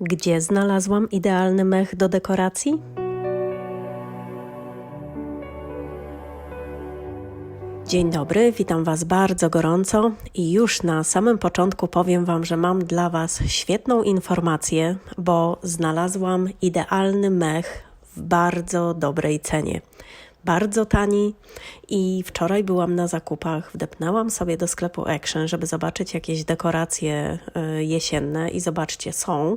Gdzie znalazłam idealny mech do dekoracji? Dzień dobry, witam Was bardzo gorąco i już na samym początku powiem Wam, że mam dla Was świetną informację, bo znalazłam idealny mech w bardzo dobrej cenie bardzo tani i wczoraj byłam na zakupach, wdepnęłam sobie do sklepu Action, żeby zobaczyć jakieś dekoracje e, jesienne i zobaczcie, są.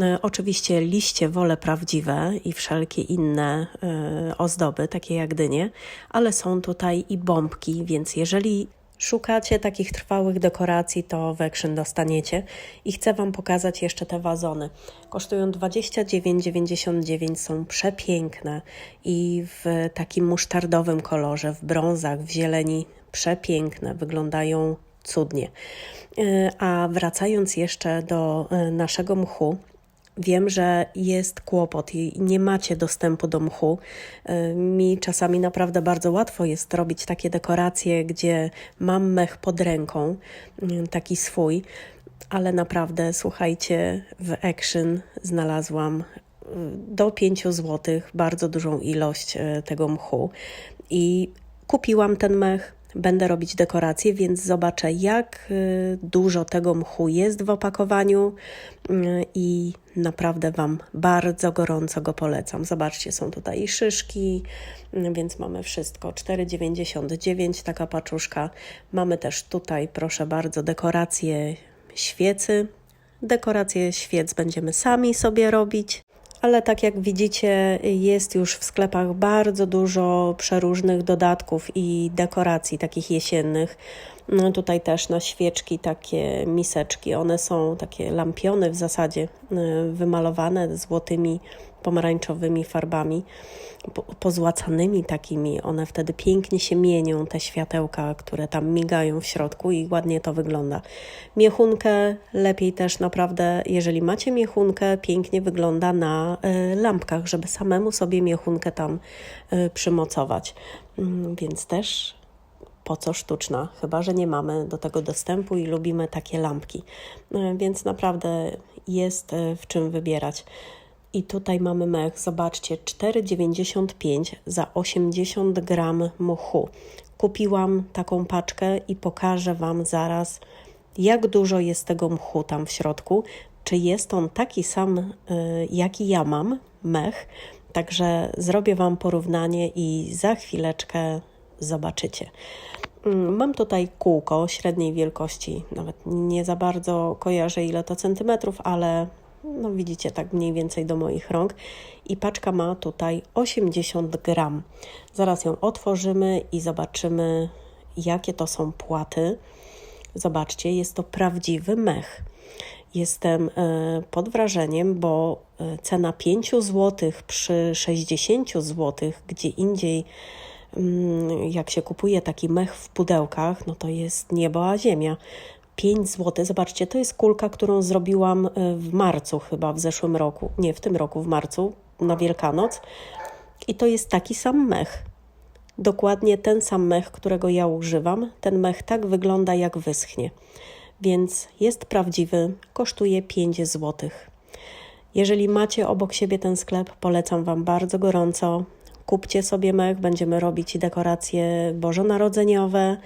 E, oczywiście liście wolę prawdziwe i wszelkie inne e, ozdoby, takie jak dynie, ale są tutaj i bombki, więc jeżeli Szukacie takich trwałych dekoracji, to w Action dostaniecie. I chcę Wam pokazać jeszcze te wazony. Kosztują 29,99, są przepiękne i w takim musztardowym kolorze, w brązach, w zieleni, przepiękne, wyglądają cudnie. E, a wracając jeszcze do e, naszego mchu, Wiem, że jest kłopot i nie macie dostępu do mchu. Y, mi czasami naprawdę bardzo łatwo jest robić takie dekoracje, gdzie mam mech pod ręką, y, taki swój, ale naprawdę, słuchajcie, w Action znalazłam y, do 5 zł bardzo dużą ilość tego mchu i kupiłam ten mech będę robić dekoracje, więc zobaczę, jak y, dużo tego mchu jest w opakowaniu y, i naprawdę Wam bardzo gorąco go polecam. Zobaczcie, są tutaj i szyszki, y, więc mamy wszystko. 4,99 taka paczuszka. Mamy też tutaj, proszę bardzo, dekoracje świecy. Dekoracje świec będziemy sami sobie robić ale tak jak widzicie, jest już w sklepach bardzo dużo przeróżnych dodatków i dekoracji takich jesiennych. No tutaj też na świeczki takie miseczki, one są takie lampiony w zasadzie, y, wymalowane złotymi pomarańczowymi farbami, pozłacanymi takimi. One wtedy pięknie się mienią, te światełka, które tam migają w środku i ładnie to wygląda. Miechunkę lepiej też naprawdę, jeżeli macie miechunkę, pięknie wygląda na y, lampkach, żeby samemu sobie miechunkę tam y, przymocować. Mm, więc też po co sztuczna, chyba że nie mamy do tego dostępu i lubimy takie lampki. Y, więc naprawdę jest w czym wybierać. I tutaj mamy mech, zobaczcie, 4,95 za 80 gram mchu. Kupiłam taką paczkę i pokażę Wam zaraz, jak dużo jest tego mchu tam w środku. Czy jest on taki sam, y, jaki ja mam, mech. Także zrobię Wam porównanie i za chwileczkę zobaczycie. Mm, mam tutaj kółko średniej wielkości, nawet nie za bardzo kojarzę ile to centymetrów, ale no widzicie, tak mniej więcej do moich rąk. I paczka ma tutaj 80 gram. Zaraz ją otworzymy i zobaczymy, jakie to są płaty. Zobaczcie, jest to prawdziwy mech. Jestem e, pod wrażeniem, bo e, cena 5 zł przy 60 zł, gdzie indziej mm, jak się kupuje taki mech w pudełkach, no to jest niebo a ziemia. 5 zł. Zobaczcie, to jest kulka, którą zrobiłam e, w marcu chyba w zeszłym roku. Nie, w tym roku, w marcu, na Wielkanoc. I to jest taki sam mech. Dokładnie ten sam mech, którego ja używam. Ten mech tak wygląda, jak wyschnie. Więc jest prawdziwy, kosztuje 5 zł. Jeżeli macie obok siebie ten sklep, polecam Wam bardzo gorąco. Kupcie sobie mech, będziemy robić dekoracje bożonarodzeniowe.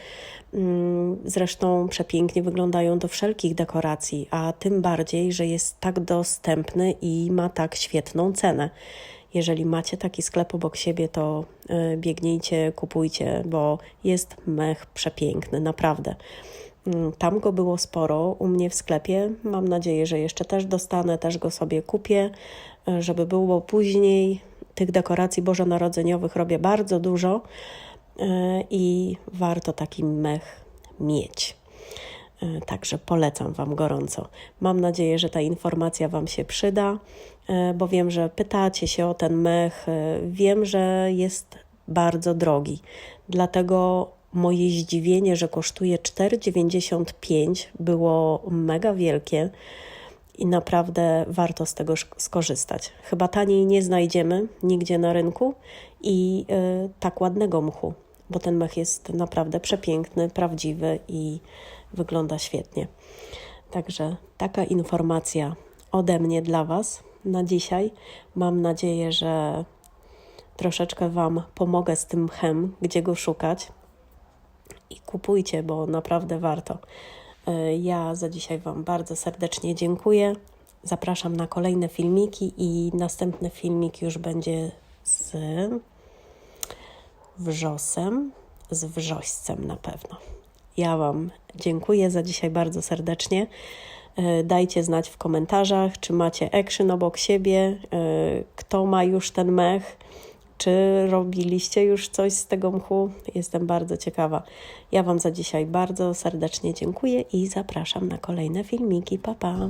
Mm, zresztą przepięknie wyglądają do wszelkich dekoracji, a tym bardziej, że jest tak dostępny i ma tak świetną cenę. Jeżeli macie taki sklep obok siebie, to y, biegnijcie, kupujcie, bo jest mech przepiękny, naprawdę. Mm, tam go było sporo u mnie w sklepie. Mam nadzieję, że jeszcze też dostanę, też go sobie kupię, y, żeby było później. Tych dekoracji bożonarodzeniowych robię bardzo dużo E, i warto taki mech mieć. E, także polecam Wam gorąco. Mam nadzieję, że ta informacja Wam się przyda, e, bo wiem, że pytacie się o ten mech. Wiem, że jest bardzo drogi. Dlatego moje zdziwienie, że kosztuje 4,95 było mega wielkie i naprawdę warto z tego skorzystać. Chyba taniej nie znajdziemy nigdzie na rynku i yy, tak ładnego mchu bo ten mech jest naprawdę przepiękny, prawdziwy i wygląda świetnie. Także taka informacja ode mnie dla Was na dzisiaj. Mam nadzieję, że troszeczkę Wam pomogę z tym mchem, gdzie go szukać. I kupujcie, bo naprawdę warto. E, Ja za dzisiaj Wam bardzo serdecznie dziękuję. Zapraszam na kolejne filmiki i następny filmik już będzie z wrzosem, z wrzoścem na pewno. Ja Wam dziękuję za dzisiaj bardzo serdecznie. E, Dajcie znać w komentarzach, czy macie action obok siebie, e, kto ma już ten mech, czy robiliście już coś z tego mchu. Jestem bardzo ciekawa. Ja Wam za dzisiaj bardzo serdecznie dziękuję i zapraszam na kolejne filmiki. Pa, pa!